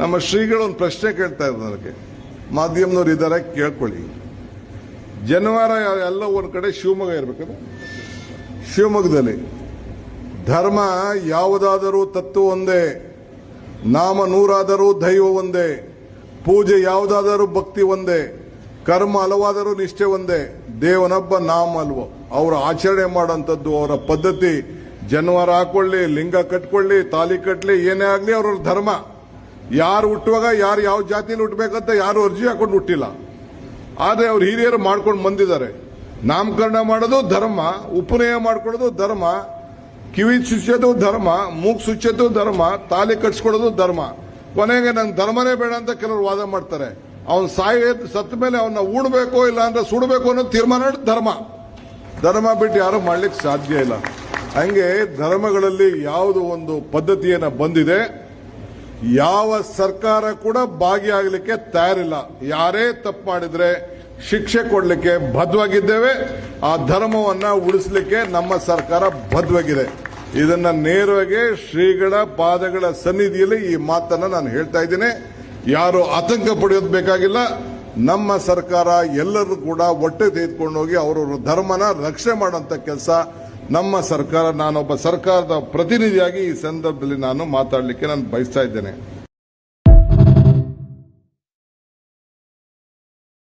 ನಮ್ಮ ಶ್ರೀಗಳು ಒಂದು ಪ್ರಶ್ನೆ ಕೇಳ್ತಾ ಇದ್ದಾರೆ ನನಗೆ ಮಾಧ್ಯಮದವ್ರು ಇದ್ದಾರೆ, ಕೇಳ್ಕೊಳ್ಳಿ. ಜನವಾರ ಎಲ್ಲ ಒಂದು ಕಡೆ ಶಿವಮೊಗ್ಗ ಇರಬೇಕಲ್ಲ ಶಿವಮೊಗ್ಗದಲ್ಲಿ. ಧರ್ಮ ಯಾವುದಾದರೂ ತತ್ವ ಒಂದೇ, ನಾಮ ನೂರಾದರೂ ದೈವ ಒಂದೇ, ಪೂಜೆ ಯಾವುದಾದರೂ ಭಕ್ತಿ ಒಂದೇ, ಕರ್ಮ ಅಲವಾದರೂ ನಿಷ್ಠೆ ಒಂದೇ, ದೇವನೊಬ್ಬ ನಾಮ ಅಲ್ವೋ. ಅವರು ಆಚರಣೆ ಮಾಡೋಂಥದ್ದು ಅವರ ಪದ್ಧತಿ, ಜನವಾರ ಹಾಕೊಳ್ಳಿ, ಲಿಂಗ ಕಟ್ಕೊಳ್ಳಿ, ತಾಲಿ ಕಟ್ಟಲಿ ಏನೇ ಆಗಲಿ ಅವ್ರವ್ರ ಧರ್ಮ. ಯಾರು ಹುಟ್ಟುವಾಗ, ಯಾರು ಯಾವ ಜಾತಿಯಲ್ಲಿ ಹುಟ್ಟಬೇಕಂತ ಯಾರು ಅರ್ಜಿ ಹಾಕೊಂಡು ಹುಟ್ಟಿಲ್ಲ. ಆದರೆ ಅವ್ರು ಹಿರಿಯರು ಮಾಡ್ಕೊಂಡು ಬಂದಿದ್ದಾರೆ. ನಾಮಕರಣ ಮಾಡೋದು ಧರ್ಮ ಉಪನಯ ಮಾಡ್ಕೊಳ್ಳೋದು ಧರ್ಮ, ಕಿವಿ ಶುಚ್ಯತೆ ಧರ್ಮ, ಮೂಗ್ ಸುಚ್ಚೋದು ಧರ್ಮ, ತಾಲಿ ಕಟ್ಸ್ಕೊಳ್ಳೋದು ಧರ್ಮ. ಕೊನೆಗೆ ನಂಗೆ ಧರ್ಮನೇ ಬೇಡ ಅಂತ ಕೆಲವರು ವಾದ ಮಾಡ್ತಾರೆ. ಅವನ್ ಸಾಯ ಸತ್ತ ಮೇಲೆ ಅವನ್ನ ಉಣ್ಬೇಕು ಇಲ್ಲ ಅಂದ್ರೆ ಸುಡಬೇಕು ಅನ್ನೋ ತೀರ್ಮಾನ ಧರ್ಮ. ಧರ್ಮ ಬಿಟ್ಟು ಯಾರು ಮಾಡ್ಲಿಕ್ಕೆ ಸಾಧ್ಯ ಇಲ್ಲ. ಹಂಗೆ ಧರ್ಮಗಳಲ್ಲಿ ಯಾವುದು ಒಂದು ಪದ್ಧತಿಯನ್ನ ಬಂದಿದೆ. ಯಾವ ಸರ್ಕಾರ ಕೂಡ ಭಾಗಿಯಾಗಲಿಕ್ಕೆ ತಯಾರಿಲ್ಲ. ಯಾರೇ ತಪ್ಪು ಮಾಡಿದ್ರೆ ಶಿಕ್ಷೆ ಕೊಡಲಿಕ್ಕೆ ಬದ್ಧವಾಗಿದ್ದೇವೆ. ಆ ಧರ್ಮವನ್ನ ಉಳಿಸಲಿಕ್ಕೆ ನಮ್ಮ ಸರ್ಕಾರ ಬದ್ಧವಾಗಿದೆ. ಇದನ್ನ ನೇರವಾಗಿ ಶ್ರೀಗಳ ಪಾದಗಳ ಸನ್ನಿಧಿಯಲ್ಲಿ ಈ ಮಾತನ್ನ ನಾನು ಹೇಳ್ತಾ ಇದ್ದೀನಿ. ಯಾರು ಆತಂಕ ಪಡೆಯೋದು ಬೇಕಾಗಿಲ್ಲ. ನಮ್ಮ ಸರ್ಕಾರ ಎಲ್ಲರೂ ಕೂಡ ಒಟ್ಟೆ ತೆಗೆದುಕೊಂಡು ಹೋಗಿ ಅವರವರ ಧರ್ಮನ ರಕ್ಷಣೆ ಮಾಡುವಂತ ಕೆಲಸ ನಮ್ಮ ಸರ್ಕಾರ ನಾನೊಬ್ಬ ಸರ್ಕಾರದ ಪ್ರತಿನಿಧಿಯಾಗಿ ಈ ಸಂದರ್ಭದಲ್ಲಿ ನಾನು ಮಾತಾಡಲಿಕ್ಕೆ ನಾನು ಬಯಸ್ತಾ ಇದ್ದೇನೆ.